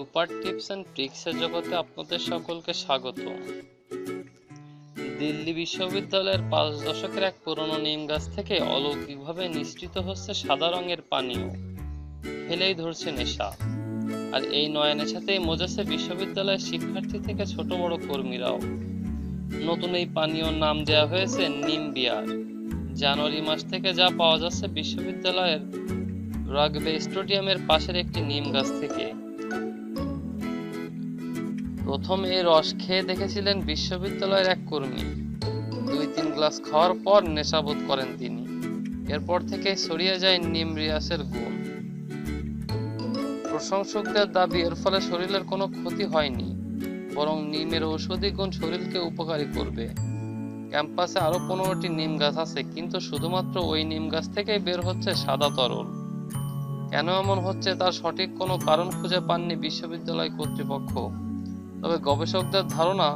Super tips and ট্রিক্সের জগতে আপনাদের সকলকে স্বাগত। দিল্লি বিশ্ববিদ্যালয়ের পাঁচ দশকের এক পুরনো নিম গাছ থেকে অলৌকিকভাবে নিঃসৃত হচ্ছে সাদা রঙের পানীয়। ফেলেই ধরছে নেশা। আর এই নয়া নেশাতেই মজেছে বিশ্ববিদ্যালয়ের শিক্ষার্থী থেকে ছোট বড় কর্মীরাও। নতুন এই পানীয়র নাম দেওয়া হয়েছে নিম বিয়ার। জানুয়ারি মাস থেকে যা পাওয়া যাচ্ছে বিশ্ববিদ্যালয়ের রাগবে স্টেডিয়ামের পাশের একটি নিম গাছ থেকে। প্রথম এই রস খেয়ে দেখেছিলেন বিশ্ববিদ্যালয়ের এক কর্মী। দুই তিন গ্লাস খাওয়ার পর নেশাবোধ করেন তিনি। এরপর থেকে ছড়িয়ে যায় নিম রিয়াসের গুণ প্রশংসকদের দাবি, এর ফলে শরীরের কোনো ক্ষতি হয়নি, বরং নিমের ঔষধি গুণ শরীরকে উপকারী করবে। ক্যাম্পাসে আরও পনেরোটি নিম গাছ আছে, কিন্তু শুধুমাত্র ওই নিম গাছ থেকেই বের হচ্ছে সাদা তরল। কেন এমন হচ্ছে, তার সঠিক কোনো কারণ খুঁজে পাননি বিশ্ববিদ্যালয় কর্তৃপক্ষ। তবে গবেষকদের ধারণা,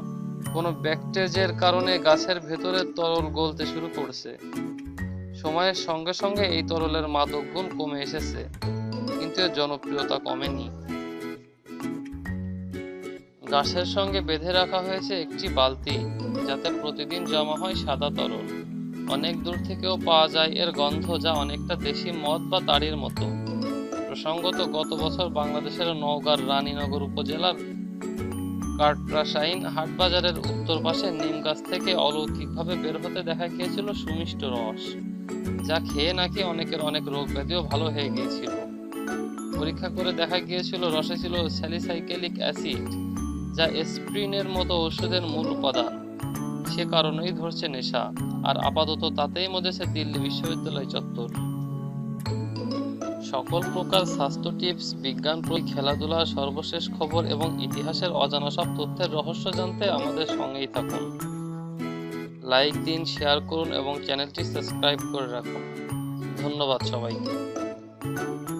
কোনো ব্যাকটেজের কারণে গাছের ভেতরে তরল গলতে শুরু করছে। সময়ের সঙ্গে সঙ্গে এই তরলের মাদক গুণ কমে এসেছে, কিন্তু এর জনপ্রিয়তা কমেনি। গাছের সঙ্গে বেঁধে রাখা হয়েছে একটি বালতি, যাতে প্রতিদিন জমা হয় সাদা তরল। অনেক দূর থেকেও পাওয়া যায় এর গন্ধ যা অনেকটা দেশি মদ বা তাড়ির মতো। প্রসঙ্গত, গত বছর বাংলাদেশের নওগাঁর রানীনগর উপজেলার কাটরাসাইন হাটবাজারের উত্তর পাশে নিম গাছ থেকে অলৌকিকভাবে বের হতে দেখা গিয়েছিল সুমিষ্ট রস, যা খেয়ে নাকি অনেকের অনেক রোগ ব্যাধিও ভালো হয়ে গিয়েছিল। পরীক্ষা করে দেখা গিয়েছিল রসে ছিল স্যালিসাইকেলিক অ্যাসিড, যা স্প্রিনের মতো ওষুধের মূল উপাদান। সে কারণেই ধরছে নেশা, আর আপাতত তাতেই মজেছে দিল্লি বিশ্ববিদ্যালয় চত্বর। সকল প্রকার স্বাস্থ্য টিপস, বিজ্ঞান খেলাধুলা, সর্বশেষ খবর এবং ইতিহাসের অজানা সব তথ্যের রহস্য জানতে আমাদের সঙ্গেই থাকুন। লাইক দিন, শেয়ার করুন এবং চ্যানেলটি সাবস্ক্রাইব করে রাখুন। ধন্যবাদ সবাইকে।